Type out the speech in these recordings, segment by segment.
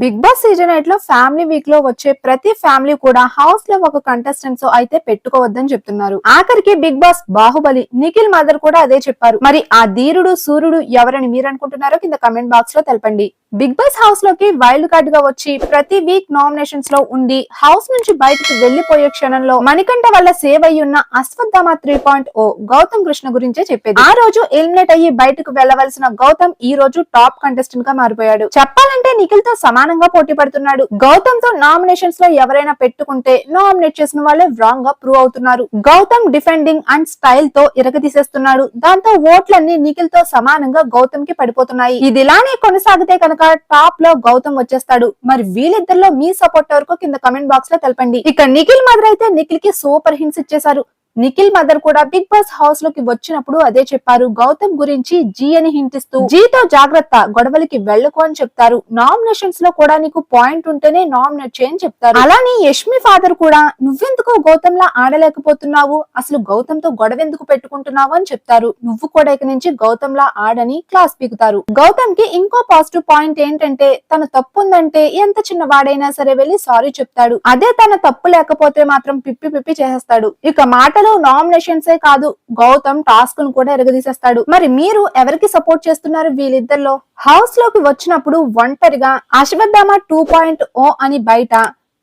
Big Boss season ఎయిట్లో family వీక్లో వచ్చే ప్రతి ఫ్యామిలీ కూడా హౌస్లో ఒక కంటెస్టెంట్స్ అయితే పెట్టుకోవద్దని చెప్తున్నారు. ఆఖరికి Bigg Boss Baahubali Nikhil mother కూడా అదే చెప్పారు. మరి ఆ ధీరుడు సూర్యుడు ఎవరని మీరు అనుకుంటున్నారో కింద కమెంట్ బాక్స్లో తెలపండి. బిగ్ బాస్ హౌస్లోకి వైల్డ్ కార్డ్గా వచ్చి ప్రతి వీక్ నామినేషన్స్లో ఉండి హౌస్ నుంచి బయటకు వెళ్ళిపోయే క్షణంలో మణికంఠ వల్ల సేవ్ అయ్యి ఉన్న Ashwatthama three point o Gautam Krishna గురించే చెప్పేది. ఆ రోజు ఎలిమినేట్ అయ్యి బయటకు వెళ్ళవలసిన గౌతమ్ ఈ రోజు టాప్ కంటెస్టెంట్గా మారిపోయాడు. చెప్పాలంటే నిఖిల్తో సమానంగా పోటీ పడుతున్నాడు. గౌతమ్తో నామినేషన్స్లో ఎవరైనా పెట్టుకుంటే నామినేట్ చేసిన వాళ్ళే రాంగ్గా ప్రూవ్ అవుతున్నారు. గౌతమ్ డిఫెండింగ్ అండ్ స్టైల్తో ఇరగదీసేస్తున్నాడు. దాంతో ఓట్లన్నీ నిఖిల్తో సమానంగా గౌతమ్కి పడిపోతున్నాయి. ఇది ఇలానే కొనసాగితే కనుక టాప్లో గౌతమ్ వచ్చేస్తాడు. మరి వీళ్ళిద్దరిలో మీ సపోర్ట్ వరకు కింద కమెంట్ బాక్స్లో తెలపండి. ఇక నిఖిల్ మదర్ అయితే నిఖిల్కి సూపర్ హింట్స్ ఇచ్చేశారు. నిఖిల్ మదర్ కూడా బిగ్ బాస్ హౌస్లోకి వచ్చినప్పుడు అదే చెప్పారు. గౌతమ్ గురించి జీ అని హింటిస్తూ జీతో జాగ్రత్త గొడవలకి వెళ్ళకు అని చెప్తారు. నామినేషన్స్లో కూడా నీకు పాయింట్ ఉంటేనే నామినేట్ చేయని చెప్తారు. అలానే యష్మి ఫాదర్ కూడా నువ్వెందుకు గౌతమ్ లా ఆడలేకపోతున్నావు? అసలు గౌతమ్తో గొడవ ఎందుకు పెట్టుకుంటున్నావు? అని చెప్తారు. నువ్వు కూడా ఇక నుంచి గౌతమ్ లా ఆడని క్లాస్ పీకుతారు. గౌతమ్కి ఇంకో పాజిటివ్ పాయింట్ ఏంటంటే తన తప్పు ఉందంటే ఎంత చిన్న వాడైనా సరే వెళ్ళి సారీ చెప్తాడు. అదే తన తప్పు లేకపోతే మాత్రం పిప్పి పిప్పి చేసేస్తాడు. ఇక మాటలు నామినేషన్స్ ఏ కాదు గౌతమ్ టాస్క్ను కూడా ఎరగదీసేస్తాడు. మరి మీరు ఎవరికి సపోర్ట్ చేస్తున్నారు వీళ్ళిద్దరిలో? హౌస్లోకి వచ్చినప్పుడు ఒంటరిగా అశ్వత్థామ టూ పాయింట్ ఓ అని బయట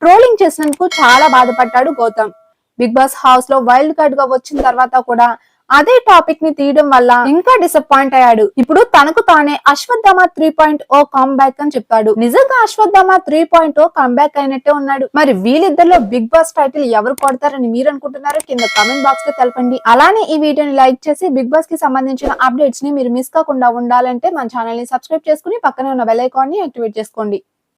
ట్రోలింగ్ చేసినందుకు చాలా బాధపడ్డాడు గౌతమ్. బిగ్ బాస్ హౌస్లో వైల్డ్ కార్డ్గా వచ్చిన తర్వాత కూడా అదే టాపిక్ని తీయడం వల్ల ఇంకా డిసప్పాయింట్ అయ్యాడు. ఇప్పుడు తనకు తానే Ashwatthama three point o back అని చెప్తాడు నిజంగా Ashwatthama three point o back అయినట్టే ఉన్నాడు. మరి వీళ్ళిద్దరిలో బిగ్ బాస్ టైటిల్ ఎవరు కొడతారని మీరు అనుకుంటున్నారో కింద కామెంట్ బాక్స్లో తెలపండి. అలానే ఈ వీడియోని లైక్ చేసి బిగ్ బాస్కి సంబంధించిన అప్డేట్స్ని మీరు మిస్ కాకుండా ఉండాలంటే మన ఛానల్ని సబ్స్క్రైబ్ చేసుకుని పక్కనే ఉన్న బెల్ ఐకాన్ని యాక్టివేట్ చేసుకోండి.